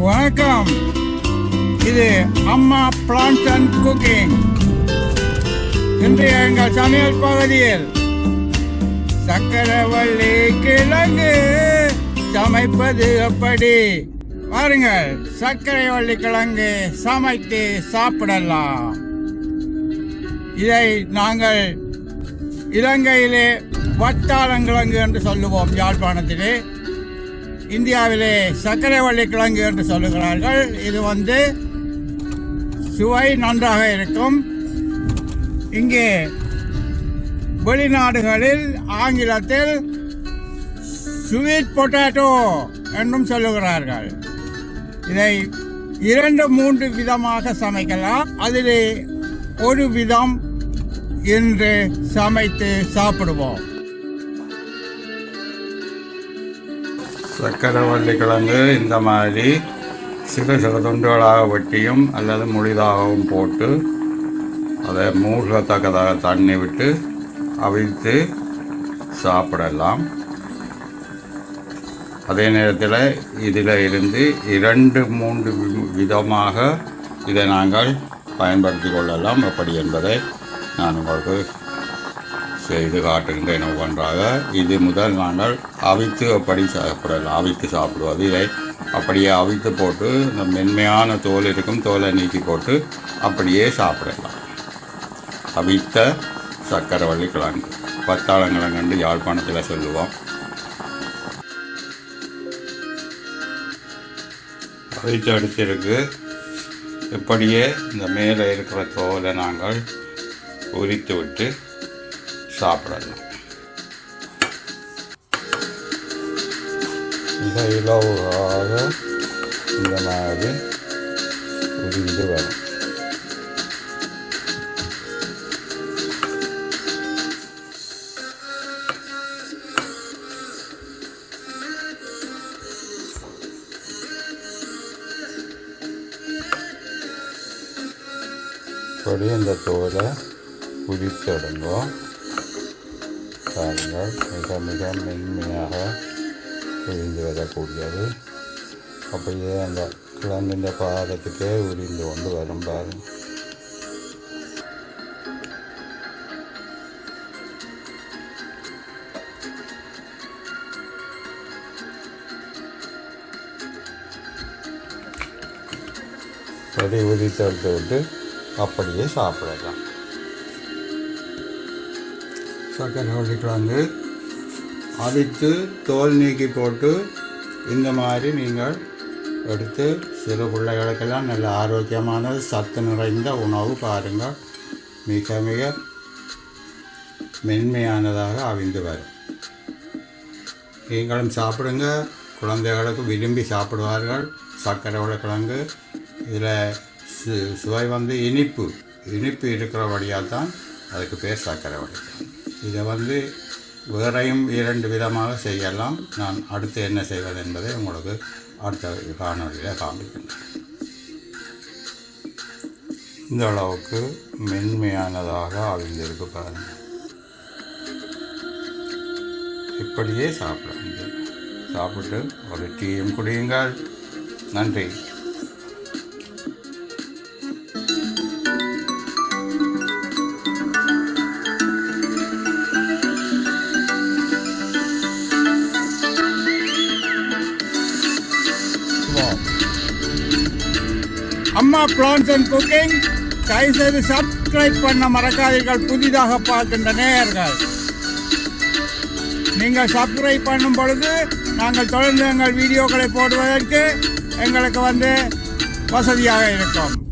வணக்கம். இது அம்மா பிளான்ஸ் அண்ட் குக்கிங் இன்றைய எங்கள் சமையல் பகுதியில் சக்கரவள்ளி கிழங்கு சமைப்பது எப்படி? பாருங்கள் சர்க்கரைவள்ளி கிழங்கு சமைத்து சாப்பிடலாம். இதை நாங்கள் இலங்கையிலே வட்டாரங்கிழங்கு என்று சொல்லுவோம் யாழ்ப்பாணத்திலே. இந்தியாவிலே சர்க்கரைவள்ளி கிழங்கு என்று சொல்லுகிறார்கள். இது வந்து சுவை நன்றாக இருக்கும். இங்கே வெளிநாடுகளில் ஆங்கிலத்தில் ஸ்வீட் பொட்டேட்டோ என்றும் சொல்லுகிறார்கள். இதை இரண்டு மூன்று விதமாக சமைக்கலாம். அதிலே ஒரு விதம் இன்று சமைத்து சாப்பிடுவோம். சக்கரவள்ளி கிழங்கு இந்த மாதிரி சிறு சிறு துண்டுகளாக வெட்டியும் அல்லது முழுதாகவும் போட்டு அதை மூழ்கத்தக்கதாக தண்ணி விட்டு அவிழ்த்து சாப்பிடலாம். அதே நேரத்தில் இதில் இருந்து இரண்டு மூன்று வி- விதமாக இதை நாங்கள் பயன்படுத்தி கொள்ளலாம். எப்படி என்பதை நான் உங்களுக்கு செய்து காட்டுகின்றேன் ஒவ்வொன்றாக. இது முதல் நாங்கள் அவித்து அப்படி சாப்பிடலாம் அவித்து சாப்பிடுவது. இதை அப்படியே அவித்து போட்டு இந்த மென்மையான தோல் இருக்கும் தோலை நீக்கி போட்டு அப்படியே சாப்பிடலாம். அவித்த சக்கரவள்ளி கிழங்கு பத்தாளங்கிழங்கு யாழ்ப்பாணத்தில் சொல்லுவோம். அவித்து அடிச்சிருக்கு இப்படியே இந்த மேலே இருக்கிற தோலை நாங்கள் உரித்து விட்டு சாப்பிடலாம் மிக இலவாக இந்த மாதிரி உதிர்ந்து வரும். இப்படி இந்த தோலை உரித்தெடுங்கோ. பாருங்கள். மிக மிக மென்மையாக உரிந்து வரக்கூடியது. அப்படியே அந்த கிழங்கின்ற பாதத்துக்கே உரிந்து கொண்டு வரும் பாருங்க அதை உரித்து எடுத்து விட்டு அப்படியே சாப்பிடலாம். சக்கரை கிழங்கு அவித்து தோல் நீக்கி போட்டு இந்த மாதிரி நீங்கள் எடுத்து சிறு பிள்ளைகளுக்கெல்லாம் நல்ல ஆரோக்கியமான சத்து நிறைந்த உணவு பாருங்கள். மிக மிக மென்மையானதாக அவிந்து வரும். நீங்களும் சாப்பிடுங்க. குழந்தைகளுக்கு விரும்பி சாப்பிடுவார்கள். சர்க்கரை உருளைக்கிழங்கு இதில் சு சுவை வந்து இனிப்பு. இனிப்பு இருக்கிறபடியாக தான் அதுக்கு பேர் சர்க்கரை உருளைக்கிழங்கு இதை வந்து வேறையும் இரண்டு விதமாக செய்யலாம். நான் அடுத்து என்ன செய்வது என்பதை உங்களுக்கு அடுத்த காணொலியில் காண்பிக்கின்றேன் இந்த அளவுக்கு மென்மையானதாக அவிழ்ந்திருக்கு பாருங்கள் இப்படியே சாப்பிட சாப்பிட்டு ஒரு டீயும் குடியுங்கள். நன்றி. அம்மா பிளான்ஸ் அண்ட் குக்கிங் தயவுசெய்து சப்ஸ்கிரைப் பண்ண மறக்காதீர்கள். புதிதாக பார்க்கின்ற நேயர்கள். நீங்கள் சப்ஸ்கிரைப் பண்ணும் பொழுது நாங்கள் தொடர்ந்து எங்கள் வீடியோக்களை போடுவதற்கு எங்களுக்கு வந்து வசதியாக இருக்கும்.